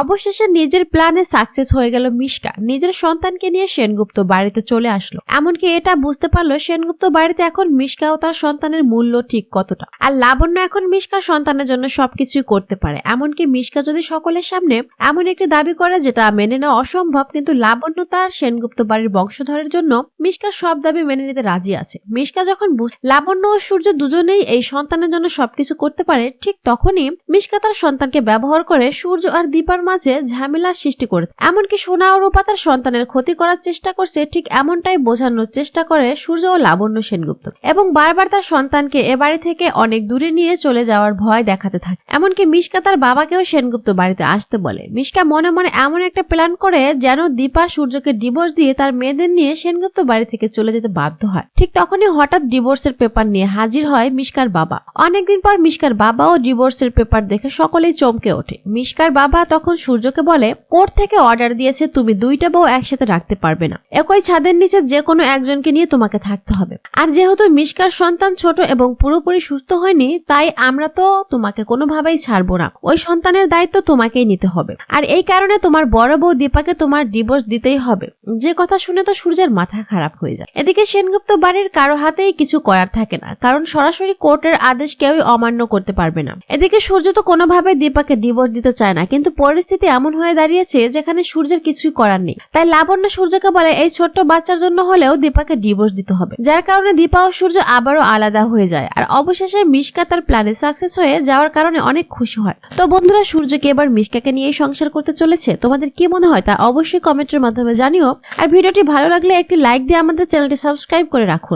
অবশেষে নিজের প্ল্যানে সাকসেস হয়ে গেল মিশকা। নিজের সন্তানকে নিয়ে সেনগুপ্ত বাড়িতে চলে আসলো। এমনকি এটা বুঝতে পারল সেনগুপ্ত বাড়িতে এখন মিশকা ও তার সন্তানের মূল্য ঠিক কতটা। আর লাবণ্য এখন মিশকা সন্তানের জন্য সবকিছুই করতে পারে। এমনকি মিশকা যদি সকলের সামনে এমন একটি দাবি করে যেটা মেনে নেওয়া অসম্ভব, কিন্তু লাবণ্য তার সেনগুপ্ত বাড়ির বংশধরের জন্য মিশকার সব দাবি মেনে নিতে রাজি আছে। মিশকা যখন লাবণ্য ও সূর্য দুজনেই এই সন্তানের জন্য সবকিছু করতে পারে, ঠিক তখনই মিশকা তার সন্তানকে ব্যবহার করে সূর্য আর দীপার মাঝে ঝামেলার সৃষ্টি করে। এমনকি সোনা ও রূপা তার সন্তানের ক্ষতি করার চেষ্টা করছে, ঠিক এমনটাই বোঝানোর চেষ্টা করে সূর্য ও লাবণ্য সেনগুপ্ত। এবং বারবার তার সন্তানকে এ বাড়ি থেকে অনেক দূরে নিয়ে চলে যাওয়ার ভয় দেখাতে থাকে। এমনকি মিশকা তার বাবাকেও সেনগুপ্ত বাড়িতে আসতে বলে। মিশকা মনে মনে এমন একটা প্ল্যান করে যেন দীপা সূর্যকে ডিভোর্স দিয়ে তার মেয়েদের নিয়ে সেনগুপ্ত বাড়ি থেকে চলে যেতে বাধ্য হয়। ঠিক তখনই হঠাৎ ডিভোর্সের পেপার নিয়ে হাজির হয় মিশকার বাবা। অনেকদিন পর মিশকার বাবাও ডিভোর্সের পেপার দেখে সকলেই চমকে ওঠে। মিশকার বাবা তখন সূর্যকে বলে কোর্ট থেকে অর্ডার দিয়েছে, তুমি দুইটা বউ একসাথে রাখতে পারবে না। একই ছাদের নিচে যে কোনো একজনকে নিয়ে তোমাকে থাকতে হবে। আর যেহেতু মিশকার সন্তান ছোট এবং পুরোপুরি সুস্থ হয়নি, তাই আমরা তো তোমাকে কোনোভাবেই ছাড়বো না। ওই সন্তানের দায়িত্ব তোমাকেই নিতে হবে। আর এই কারণে তোমার বড় বউ দীপাকে তোমার ডিভোর্স দিতেই হবে। যে কথা শুনে তো সূর্যের মাথা খারাপ হয়ে যায়। এদিকে সেনগুপ্ত বাড়ির কারও হাতেই কিছু করার থাকে না, কারণ সরাসরি কোর্টের আদেশ কেউই অমান্য করতে পারবে না। এদিকে সূর্য তো কোনোভাবে দীপাকে ডিভোর্স দিতে চায় না, কিন্তু পরিস্থিতি এমন হয়ে দাঁড়িয়েছে যেখানে সূর্যের কিছুই করার নেই। তাই লাবণ্য সূর্যকে বলে, এই ছোট্ট বাচ্চার জন্য হলেও দীপাকে ডিভোর্স দিতে হবে। যার কারণে দীপা ও সূর্য আবারও আলাদা হয়ে যায়। আর অবশেষে মিশকা তার প্ল্যানে সাকসেস হয়ে যাওয়ার কারণে অনেক খুশি হয়। তো বন্ধুরা, সূর্যকে এবার মিশকাকে নিয়ে সংসার করতে চলেছে। তোমাদের কি মনে হয় তা অবশ্যই কমেন্টের মাধ্যমে জানিও। আর ভিডিওটি ভালো লাগলে একটি লাইক দিয়ে আমাদের চ্যানেলটি সাবস্ক্রাইব করে রাখুন।